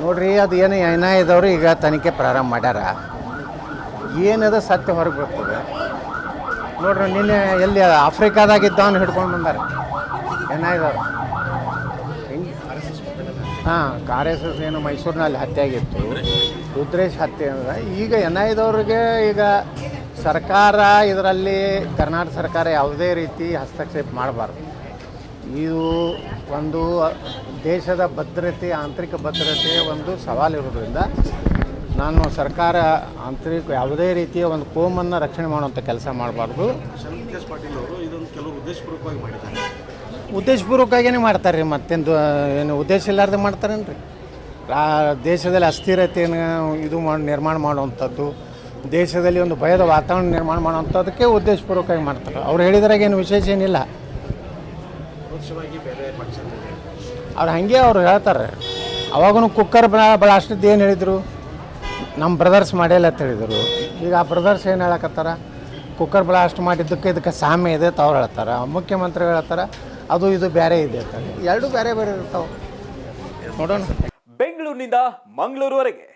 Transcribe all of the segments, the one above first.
ನೋಡ್ರಿ ಅದು ಏನು ಎನ್ ಐ ಇದ್ದವರು ಈಗ ತನಿಖೆ ಪ್ರಾರಂಭ ಮಾಡ್ಯಾರ. ಏನದ ಸತ್ಯ ಹೊರಗೆ ಬರ್ತದೆ. ನೋಡ್ರಿ ನಿನ್ನೆ ಎಲ್ಲಿ ಆಫ್ರಿಕಾದಾಗಿದ್ದವನು ಹಿಡ್ಕೊಂಡು ಬಂದಾರೆ. ಎನ್ ಐ ಇದ್ದವ್ರು ಹಾಂ ಆರ್ ಎಸ್ ಎಸ್ ಏನು ಮೈಸೂರಿನಲ್ಲಿ ಹತ್ಯೆ ಆಗಿತ್ತು. ರುದ್ರೇಶ್ ಹತ್ಯೆ ಅಂದ್ರೆ ಈಗ ಎನ್ ಐದವ್ರಿಗೆ ಈಗ ಸರ್ಕಾರ ಇದರಲ್ಲಿ ಕರ್ನಾಟಕ ಸರ್ಕಾರ ಯಾವುದೇ ರೀತಿ ಹಸ್ತಕ್ಷೇಪ ಮಾಡಬಾರ್ದು. ಇದು ಒಂದು ದೇಶದ ಭದ್ರತೆ, ಆಂತರಿಕ ಭದ್ರತೆ ಒಂದು ಸವಾಲಿರೋದ್ರಿಂದ ನಾನು ಸರ್ಕಾರ ಆಂತರಿಕ ಯಾವುದೇ ರೀತಿಯ ಒಂದು ಕೋಮನ್ನು ರಕ್ಷಣೆ ಮಾಡುವಂಥ ಕೆಲಸ ಮಾಡಬಾರ್ದು. ಉದ್ದೇಶಪೂರ್ವಕವಾಗಿ ಉದ್ದೇಶಪೂರ್ವಕವಾಗಿಯೇ ಮಾಡ್ತಾರೆ ರೀ ಮತ್ತೇನು ಏನು ಉದ್ದೇಶ ಇಲ್ಲಾರ್ದೆ ಮಾಡ್ತಾರೇನು ರೀ ದೇಶದಲ್ಲಿ ಅಸ್ಥಿರತೆಯನ್ನು ಇದು ಮಾಡಿ, ನಿರ್ಮಾಣ ಮಾಡುವಂಥದ್ದು ದೇಶದಲ್ಲಿ ಒಂದು ಭಯದ ವಾತಾವರಣ ನಿರ್ಮಾಣ ಮಾಡುವಂಥದ್ದಕ್ಕೆ ಉದ್ದೇಶಪೂರ್ವಕವಾಗಿ ಮಾಡ್ತಾರೆ. ಅವ್ರು ಹೇಳಿದ್ರಾಗ ಏನು ವಿಶೇಷ ಏನಿಲ್ಲ. ಅವ್ರು ಹಾಗೆ ಅವ್ರು ಹೇಳ್ತಾರೆ. ಅವಾಗೂ ಕುಕ್ಕರ್ ಬ್ಲಾಸ್ಟದ್ದು ಏನು ಹೇಳಿದರು? ನಮ್ಮ ಬ್ರದರ್ಸ್ ಮಾಡೇಲ್ಲ ಅಂತ ಹೇಳಿದರು. ಈಗ ಆ ಬ್ರದರ್ಸ್ ಏನು ಹೇಳಕತ್ತಾರ? ಕುಕ್ಕರ್ ಬ್ಲಾಸ್ಟ್ ಮಾಡಿದ್ದಕ್ಕೆ ಇದಕ್ಕೆ ಸಾಮ್ಯ ಇದೆ ಅಂತ ಅವ್ರು ಹೇಳ್ತಾರೆ. ಮುಖ್ಯಮಂತ್ರಿಗಳು ಹೇಳ್ತಾರೆ ಅದು ಇದು ಬೇರೆ ಇದೆ ಅಂತ ಎರಡು ಬೇರೆ ಬೇರೆ ಇರ್ತಾವೆ. ನೋಡೋಣ. ಬೆಂಗಳೂರಿನಿಂದ ಮಂಗಳೂರುವರೆಗೆ.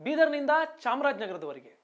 ಬೀದರ್ನಿಂದ ಚಾಮರಾಜನಗರದವರೆಗೆ.